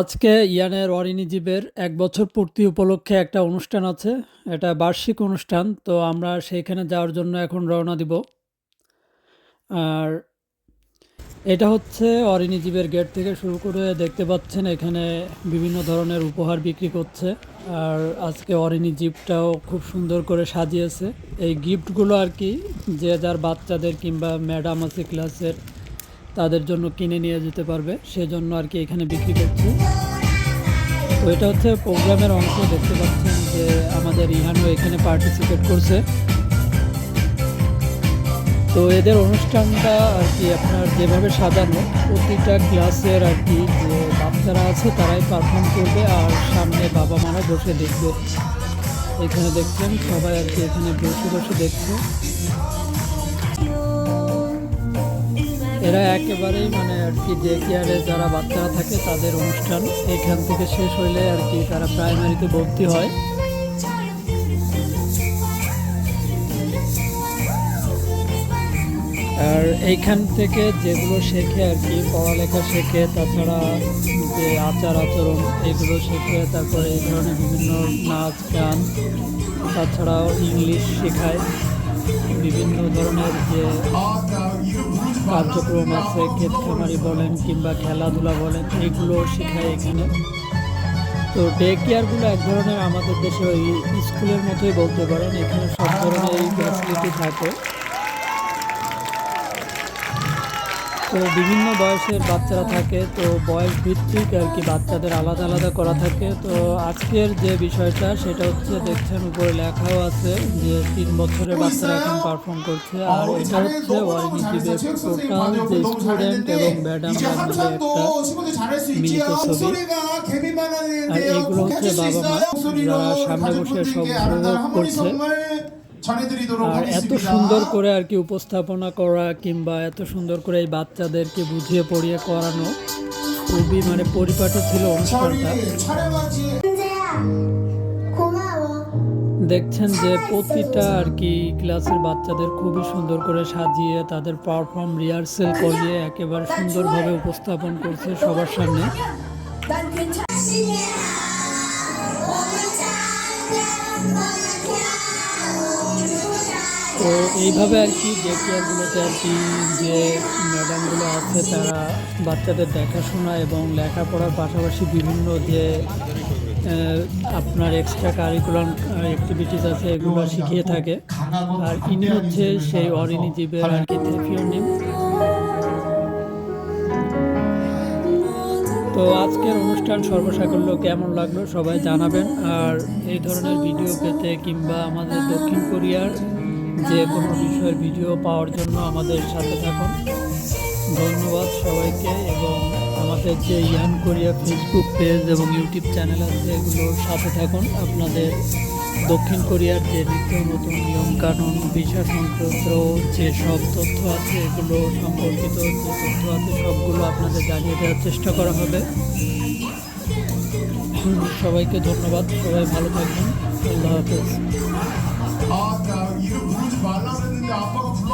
আজকে ইয়ানের অরিনিজীবের এক বছর পূর্তি উপলক্ষে একটা অনুষ্ঠান আছে। এটা বার্ষিক অনুষ্ঠান। তো আমরা সেইখানে যাওয়ার জন্য এখন রওনা দিব। আর এটা হচ্ছে অরিনিজীবের গেট থেকে শুরু করে দেখতে পাচ্ছেন এখানে বিভিন্ন ধরনের উপহার বিক্রি করছে। আর আজকে অরিনিজীবটাও খুব সুন্দর করে সাজিয়েছে। এই গিফটগুলো আর কি, যে যার বাচ্চাদের কিংবা ম্যাডাম আছে ক্লাসের তাদের জন্য কিনে নিয়ে যেতে পারবে, সেজন্য আর কি এখানে বিক্রি করছে। তো এটা হচ্ছে প্রোগ্রামের অংশ, দেখতে পাচ্ছেন যে আমাদের ইহানও এখানে পার্টিসিপেট করছে। তো এদের অনুষ্ঠানটা আর কি আপনার যেভাবে সাজানো, প্রতিটা ক্লাসের আর কি যে বাচ্চারা আছে তারাই পারফর্ম করবে আর সামনে বাবা মারা বসে দেখবে। এখানে দেখছেন সবাই আর কি এখানে বসে বসে দেখছে। এরা একেবারেই মানে আর কি ডে কেয়ারে যারা বাচ্চারা থাকে তাদের অনুষ্ঠান। এখান থেকে শেষ হইলে আর কি তারা প্রাইমারিতে ভর্তি হয়। আর এইখান থেকে যেগুলো শেখে আর কি, পড়ালেখা শেখে, তাছাড়া যে আচার আচরণ, এগুলো শেখে, তারপরে এই ধরনের বিভিন্ন নাচ, গান, তাছাড়াও ইংলিশ শেখায়। বিভিন্ন ধরনের যে কার্যক্রম আছে ক্ষেত খামারি বলেন কিংবা খেলাধুলা বলেন, এগুলো শেখায় এখানে। তো ডে কেয়ারগুলো এক ধরনের আমাদের দেশে ওই স্কুলের মতোই বলতে পারেন। এখানে সব ধরনের এই ফ্যাসিলিটি থাকে। তো বিভিন্ন বয়সের বাচ্চারা থাকে, তো বয়স ভিত্তিক আর কি বাচ্চাদের আলাদা আলাদা করা থাকে। তো আজকের যে বিষয়টা, সেটা হচ্ছে দেখছেন উপরে লেখাও আছে যে তিন বছরের বাচ্চারা এখন পারফর্ম করছে। আর এটা হচ্ছে টোটাল যে স্টুডেন্ট এবং ম্যাডামরা মিলে একটা মিলিত ছবি। আর এইগুলো হচ্ছে বাবা মা যারা সামনে বসে সব করছে। আর এত সুন্দর করে আর কি উপস্থাপনা করা কিংবা এত সুন্দর করে এই বাচ্চাদেরকে বুঝিয়ে পড়িয়ে করানো খুবই মানে পরিপাটি ছিল অনুষ্ঠানটা দেখছেন যে প্রতিটা আর কি ক্লাসের বাচ্চাদের খুবই সুন্দর করে সাজিয়ে তাদের পারফর্ম রিহার্সেল করিয়ে একেবারে সুন্দরভাবে উপস্থাপন করছে সবার সামনে তো এইভাবে আর কি ডে কেয়ারগুলোতে আর কি যে ম্যাডামগুলো আছে, তারা বাচ্চাদের দেখাশোনা এবং লেখাপড়ার পাশাপাশি বিভিন্ন যে আপনার এক্সট্রা কারিকুলাম অ্যাক্টিভিটিস আছে, এগুলো শিখিয়ে থাকে। আর ইনি হচ্ছে সেই অরিনিজীবের আর কি থেফিওনিম তো আজকের অনুষ্ঠান সর্বসাকল্য কেমন লাগল সবাই জানাবেন। আর এই ধরনের ভিডিও পেতে কিংবা আমাদের দক্ষিণ কোরিয়ার যে কোনো বিষয়ের ভিডিও পাওয়ার জন্য আমাদের সাথে থাকুন। ধন্যবাদ সবাইকে এবং আমাদের যে ইয়ান কোরিয়া ফেসবুক পেজ এবং ইউটিউব চ্যানেল আছে, এগুলোর সাথে থাকুন। আপনাদের দক্ষিণ কোরিয়ার যে নিত্য নতুন নিয়মকানুন, ভিসা সংক্রান্ত যে সব তথ্য আছে, এগুলো সম্পর্কিত যে তথ্য আছে, সবগুলো আপনাদের জানিয়ে দেওয়ার চেষ্টা করা হবে। সবাইকে ধন্যবাদ। সবাই ভালো থাকবেন। আল্লাহ হাফেজ। 말라 그랬는데 아빠가 불러